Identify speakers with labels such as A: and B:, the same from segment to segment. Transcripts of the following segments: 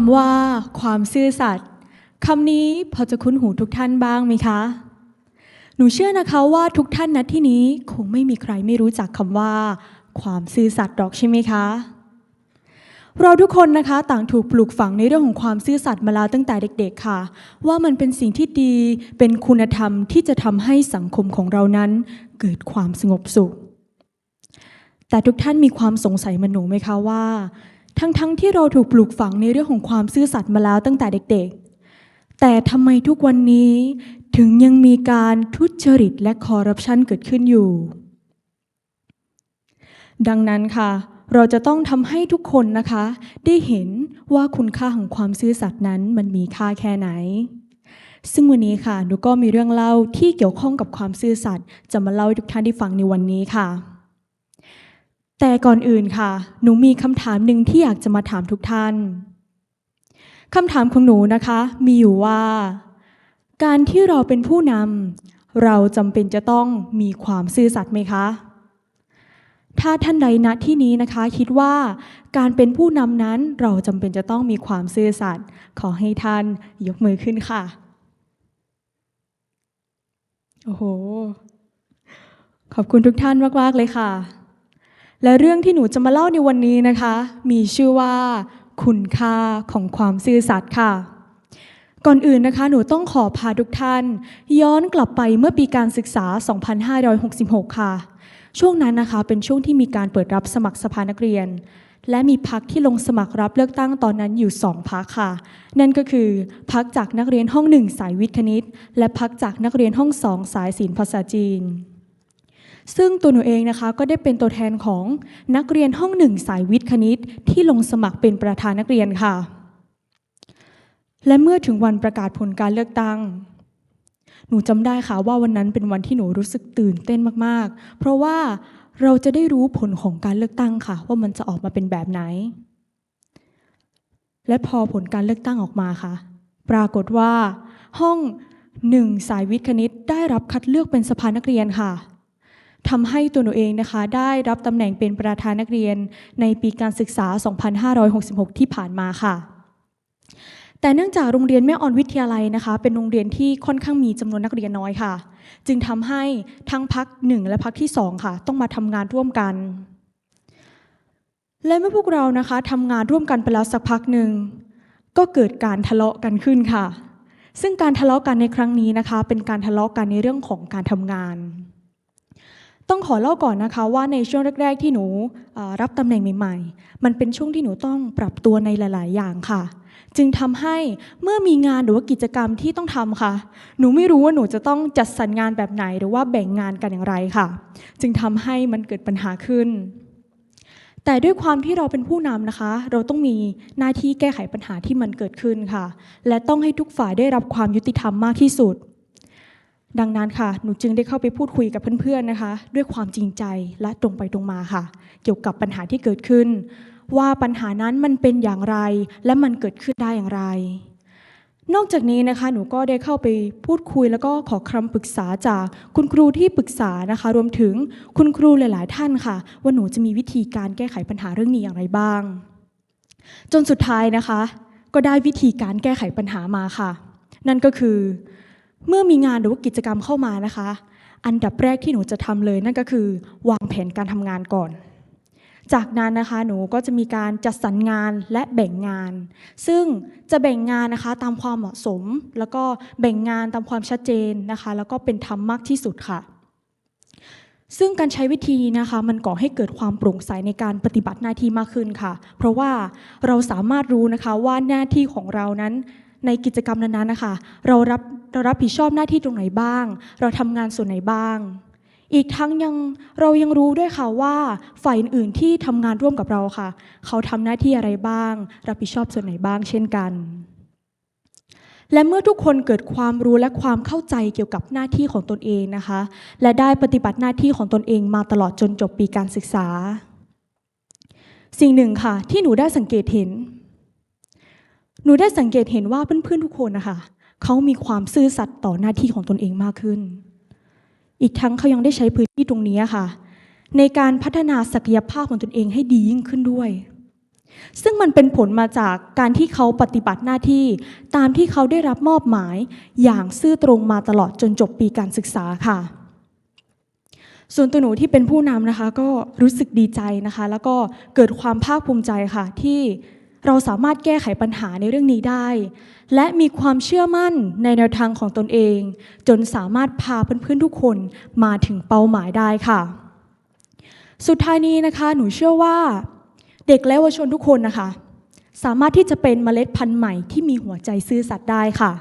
A: ำว่าความซื่อสัตย์คำนี้พอจะคุ้นหูทุกท่านบ้างไหมคะ หนูเชื่อนะคะว่าทุกท่านณที่นี้คงไม่มีใครไม่รู้จักคำว่า ความซื่อสัตย์หรอกใช่ไหมคะ เราทุกคนนะคะต่างถูกปลูกฝังในเรื่องของความซื่อสัตย์มาแล้วตั้งแต่เด็ก ๆ ค่ะ ว่ามันเป็นสิ่งที่ดีเป็นคุณธรรมที่จะทำให้สังคมของเรานั้น เกิดความสงบสุข แต่ทุกท่านมีความสงสัยเหมันหนูไหมคะว่า ทั้งๆที่เราถูกปลูกฝังในเรื่องของความซื่อสัตย์มาแล้วตั้งแต่เด็กๆ แต่ทำไมทุกวันนี้ถึงยังมีการทุจริตและคอร์รัปชันเกิดขึ้นอยู่ ดังนั้นค่ะ เราจะต้องทำให้ทุกคนนะคะ ได้เห็นว่าคุณค่าของความซื่อสัตย์นั้นมันมีค่าแค่ไหน ซึ่งวันนี้ค่ะหนูก็มีเรื่องเล่าที่เกี่ยวข้องกับความซื่อสัตย์จะมาเล่าให้ทุกท่านได้ฟังในวันนี้ค่ะ แต่ก่อนอื่นค่ะ หนูมีคำถามหนึ่งที่อยากจะมาถามทุกท่านคำถามของหนูนะคะ มีอยู่ว่า การที่เราเป็นผู้นำเราจำเป็นจะต้องมีความซื่อสัตย์ไหมคะ ถ้าท่านใดณที่นี้นะคะ คิดว่าการเป็นผู้นำนั้นเราจำเป็นจะต้องมีความซื่อสัตย์ขอให้ท่านยกมือขึ้นค่ะ โอ้โห ขอบคุณทุกท่านมาก ๆ เลยค่ะ และเรื่องที่หนูจะมาเล่าในวันนี้นะคะ มีชื่อว่า คุณค่าของความซื่อสัตย์ค่ะ ก่อนอื่นนะคะ หนูต้องขอพาทุกท่าน ย้อนกลับไปเมื่อปีการศึกษา 2566 ค่ะ ช่วงนั้นนะคะเป็นช่วงที่มีการเปิดรับสมัครสภานักเรียน และมีพักที่ลงสมัครรับเลือกตั้งตอนนั้นอยู่ 2พักค่ะ นั่นก็คือพักจากนักเรียนห้อง 1 สายวิทย์คณิต และพักจากนักเรียนห้อง 2 สายศิลป์ภาษาจีน ซึ่งตัวหนูเองนะคะก็ได้เป็นตัวแทนของนักเรียนห้องหนึ่งสายวิทย์คณิต ที่ลงสมัครเป็นประธานนักเรียนค่ะ และเมื่อถึงวันประกาศผลการเลือกตั้ง หนูจำได้ค่ะว่าวันนั้นเป็นวันที่หนูรู้สึกตื่นเต้นมากๆ เพราะว่าเราจะได้รู้ผลของการเลือกตั้งค่ะ ว่ามันจะออกมาเป็นแบบไหน และพอผลการเลือกตั้งออกมาค่ะ ปรากฏว่า ห้องหนึ่งสายวิทย์คณิตได้รับคัดเลือกเป็นสภานักเรียนค่ะ ทำให้ตัวหนูเองนะคะ ได้รับตำแหน่งเป็นประธานนักเรียนในปีการศึกษา 2566 ที่ผ่านมาค่ะ แต่เนื่องจากโรงเรียนแม่ออนวิทยาลัยนะคะ เป็นโรงเรียนที่ค่อนข้างมีจำนวนนักเรียนน้อยค่ะ จึงทำให้ทั้งพักหนึ่งและพักที่สองค่ะ ต้องมาทำงานร่วมกัน และเมื่อพวกเรานะคะทำงานร่วมกันไปแล้วสักพักหนึ่งก็เกิดการทะเลาะกันขึ้นค่ะ ซึ่งการทะเลาะกันในครั้งนี้นะคะ เป็นการทะเลาะกันในเรื่องของการทำงาน ต้องขอเล่าก่อนนะคะว่าในช่วงแรก ๆ ที่หนูรับตำแหน่งใหม่ ๆ มันเป็นช่วงที่หนูต้องปรับตัวในหลาย ๆ อย่างค่ะ จึงทำให้เมื่อมีงานหรือว่ากิจกรรมที่ต้องทำค่ะ หนูไม่รู้ว่าหนูจะต้องจัดสรรงานแบบไหนหรือว่าแบ่งงานกันอย่างไรค่ะ จึงทำให้มันเกิดปัญหาขึ้น แต่ด้วยความที่เราเป็นผู้นำนะคะ เราต้องมีหน้าที่แก้ไขปัญหาที่มันเกิดขึ้นค่ะ และต้องให้ทุกฝ่ายได้รับความยุติธรรมมากที่สุด ดังนั้นค่ะ หนูจึงได้เข้าไปพูดคุยกับเพื่อนๆนะคะ ด้วยความจริงใจและตรงไปตรงมาค่ะ เกี่ยวกับปัญหาที่เกิดขึ้น ว่าปัญหานั้นมันเป็นอย่างไร และมันเกิดขึ้นได้อย่างไร นอกจากนี้นะคะ หนูก็ได้เข้าไปพูดคุย แล้วก็ขอคำปรึกษาจากคุณครูที่ปรึกษานะคะ รวมถึงคุณครูหลาย ๆ ท่านค่ะ ว่าหนูจะมีวิธีการแก้ไขปัญหาเรื่องนี้อย่างไรบ้าง จนสุดท้ายนะคะ ก็ได้วิธีการแก้ไขปัญหามาค่ะ นั่นก็คือ เมื่อมีงานหรือว่ากิจกรรมเข้ามานะคะ อันดับแรกที่หนูจะทำเลยนั่นก็คือ วางแผนการทำงานก่อน จากนั้นนะคะหนูก็จะมีการจัดสรรงานและแบ่งงาน ซึ่งจะแบ่งงานนะคะตามความเหมาะสม แล้วก็แบ่งงานตามความชัดเจนนะคะ แล้วก็เป็นธรรมมากที่สุดค่ะซึ่งการใช้วิธีนี้นะคะมันก่อให้เกิดความโปร่งใสในการปฏิบัติหน้าที่มากขึ้นค่ะ เพราะว่าเราสามารถรู้นะคะว่าหน้าที่ของเรานั้น ในกิจกรรมนั้นๆนะคะ เรารับเรารับผิดชอบหน้าที่ตรงไหนบ้าง เราทำงานส่วนไหนบ้าง อีกทั้งยังเรายังรู้ด้วยค่ะว่าฝ่ายอื่นๆที่ทำงานร่วมกับเราค่ะ เขาทำหน้าที่อะไรบ้าง รับผิดชอบส่วนไหนบ้าง เช่นกัน และเมื่อทุกคนเกิดความรู้และความเข้าใจเกี่ยวกับหน้าที่ของตนเองนะคะ และได้ปฏิบัติหน้าที่ของตนเองมาตลอดจนจบปีการศึกษา สิ่งหนึ่งค่ะที่หนูได้สังเกตเห็น หนูได้สังเกตเห็นว่าเพื่อนๆทุกคนนะคะเขามีความซื่อสัตย์ต่อหน้าที่ของตนเองมากขึ้น อีกทั้งเขายังได้ใช้พื้นที่ตรงนี้ค่ะ ในการพัฒนาศักยภาพของตนเองให้ดียิ่งขึ้นด้วย ซึ่งมันเป็นผลมาจากการที่เขาปฏิบัติหน้าที่ ตามที่เขาได้รับมอบหมายอย่างซื่อตรงมาตลอดจนจบปีการศึกษาค่ะ ส่วนตัวหนูที่เป็นผู้นำนะคะ ก็รู้สึกดีใจนะคะ แล้วก็เกิดความภาคภูมิใจค่ะที่ เราสามารถแก้ไขปัญหาในเรื่องนี้ได้ และมีความเชื่อมั่นในแนวทางของตนเอง จนสามารถพาเพื่อนๆทุกคนมาถึงเป้าหมายได้ค่ะ สุดท้ายนี้นะคะหนูเชื่อว่า เด็กและเยาวชนทุกคนนะคะ สามารถที่จะเป็นเมล็ดพันธุ์ใหม่ที่มีหัวใจซื่อสัตย์ได้ค่ะ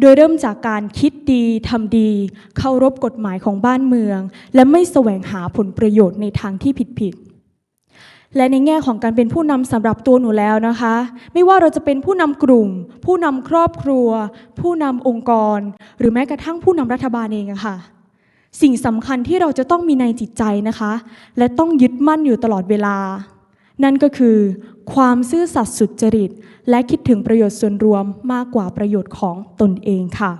A: โดยเริ่มจากการคิดดีทำดี เคารพกฎหมายของบ้านเมือง และไม่แสวงหาผลประโยชน์ในทางที่ผิดๆ และในแง่ของการเป็นผู้นำสำหรับตัวหนูแล้วนะคะ ไม่ว่าเราจะเป็นผู้นำกลุ่ม ผู้นำครอบครัว ผู้นำองค์กร หรือแม้กระทั่งผู้นำรัฐบาลเองะค่ะ สิ่งสำคัญที่เราจะต้องมีในจิตใจนะคะ และต้องยึดมั่นอยู่ตลอดเวลา นั่นก็คือ ความซื่อสัตย์สุจริต และคิดถึงประโยชน์ส่วนรวมมากกว่าประโยชน์ของตนเองค่ะ